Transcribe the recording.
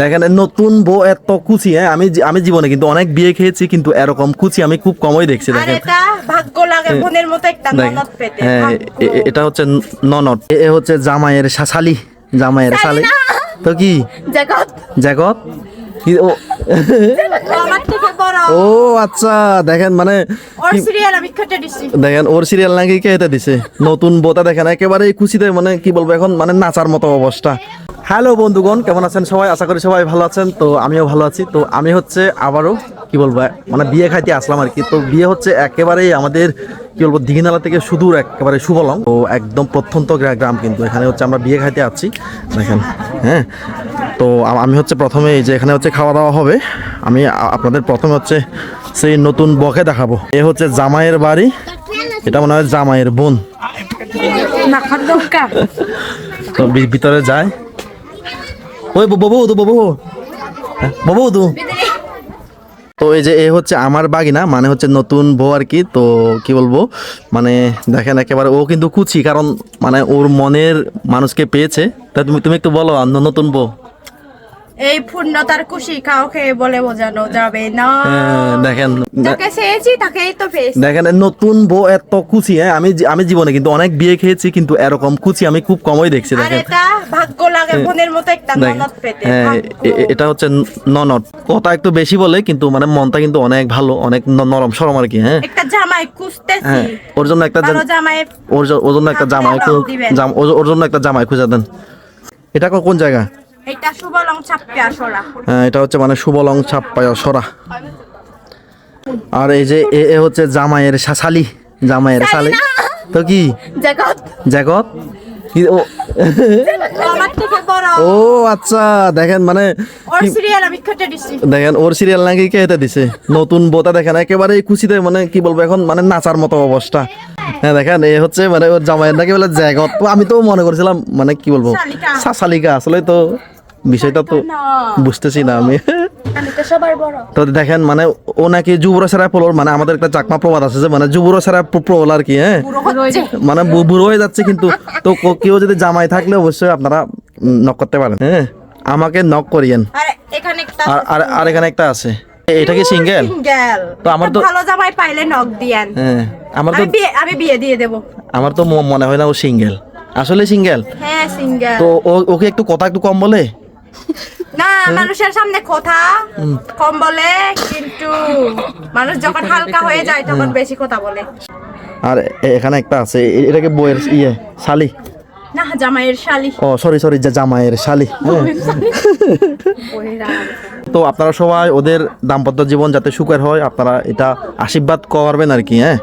দেখেন নতুন বউ এত কুচি হ্যাঁ? আমি আমি জীবনে কিন্তু অনেক বিয়ে খেয়েছি কিন্তু এরকম কুচি আমি খুব কমই দেখছি দেখেন। এটা হ্যাঁ। এটা হচ্ছে ননদ এ হচ্ছে জামাইয়ের শাসালি জামাইয়ের শালি তো কি? জ্যাকব। ও আচ্ছা দেখেন মানে দেখেন ওর সিরিয়াল নাকি কে এটা দিছে। নতুন বোতা দেখেন একেবারে খুশিতে মানে কি বলব এখন মানে নাচার মতো অবস্থা। হ্যালো বন্ধুগণ কেমন আছেন সবাই? আশা করি সবাই ভালো আছেন। তো আমিও ভালো আছি। তো আমি হচ্ছে আবারও কি বলব মানে বিয়ে খাইতে আসলাম আর কি। তো বিয়ে হচ্ছে একেবারেই আমাদের কি বলব দিঘিনালা থেকে সুদূর একেবারে সুবলং। তো একদম প্রত্যন্ত গ্রা- গ্রাম কিন্তু। এখানে হচ্ছে আমরা বিয়ে খাইতে আছি দেখেন হ্যাঁ? তো আমি হচ্ছে প্রথমে এই যে এখানে হচ্ছে খাওয়া দাওয়া হবে। আমি আপনাদের প্রথমে হচ্ছে সেই নতুন বকে দেখাবো। এ হচ্ছে জামাইয়ের বাড়ি। এটা মনে হয় জামাইয়ের বোন। তো ভিতরে যায়। ওই ববু তো ববু। ববু তো তো এই যে এ হচ্ছে আমার বাগিনা মানে হচ্ছে নতুন বউ আর কি, তো কি বলব মানে দেখেন একেবারে ও কিন্তু কুচি, কারণ মানে ওর মনের মানুষকে পেয়েছে। তা তুমি তুমি একটু বলো নতুন বউ। এই পূর্ণতার খুশি কাউকে বলে বোঝানো যাবে না। হ্যাঁ, দেখেন যাকে চেয়েছি তাকেই তো পেয়েছি। দেখেন নতুন বউ এত কুচি হ্যাঁ আমি আমি জীবনে কিন্তু অনেক বিয়ে খেয়েছি কিন্তু এরকম কুচি আমি খুব কমই দেখছি দেখেন। এটা ভাগ্য লাগে বোনের মতো একটা ননদ পেতে হ্যাঁ এটা হচ্ছে ন- ননদ। কথা একটু বেশি বলে কিন্তু মানে মনটা কিন্তু অনেক ভালো অনেক নরম সরম আর কি হ্যাঁ। একটা জামাই খুঁজতেছি। হ্যাঁ ওর জন্য একটা জামাই ওর জন্য একটা জামাই ওর জন্য একটা জামাই খুঁজে দেন। এটা কোন জায়গা? এটা শুভ লং চাপতে আসরা হ্যাঁ এটা হচ্ছে মানে সুবলং ছাপ্পায় সরা। আর এই যে এ হচ্ছে জামাইয়ের শাসালি জামাইয়ের শালি। তো কি? জগৎ জ্যাকব? ও? আচ্ছা দেখেন মানে ওর সিরিয়াল আমি কেটে দেখেন ওর সিরিয়াল নাকি কে এটা দিছে। নতুন বোতা দেখেন একেবারে খুশিতে মানে কি বলব এখন মানে নাচার মতো অবস্থা। হ্যাঁ দেখেন এ হচ্ছে মানে ওর জামাইয়ের নাকি বলে জায়গা তো আমি তো মনে করছিলাম মানে কি বলব। শালিকা। আসলে তো বিষয়টা তো বুঝতেছি না আমি। তো দেখেন মানে ও নাকি যুবর সেরা পোলোর মানে আমাদের একটা চাকমা প্রবাদ আছে যে মানে যুবর সেরা প্রবল আর কি হ্যাঁ? মানে বুড়ো হয়ে যাচ্ছে কিন্তু তো কেউ যদি জামাই থাকলে অবশ্যই আপনারা নক করতে পারেন হ্যাঁ? আমাকে নক করিয়েন। আর এখানে একটা আর এখানে একটা আছে। এটা কি সিঙ্গেল তো আমার তো- ভালো জামাই পাইলে নক দিয়েন। হ্যাঁ আমার তো আমি বিয়ে দিয়ে দেব। আমার তো মনে হয় না ও সিঙ্গেল আসলে সিঙ্গেল হ্যাঁ সিঙ্গেল তো ও ওকে একটু কথা একটু কম বলে? না মানুষের সামনে কথা কম বলে কিন্তু মানুষ যখন হালকা হয়ে যায় তখন বেশি কথা বলে। আর এখানে একটা আছে এটাকে বইয়ের ইয়ে শালি। না জামাইয়ের শালি। ও সরি সরি জামাইয়ের শালি হ্যাঁ। তো আপনারা সবাই ওদের দাম্পত্য জীবন যাতে সুখের হয় আপনারা এটা আশীর্বাদ করবেন আর কি হ্যাঁ।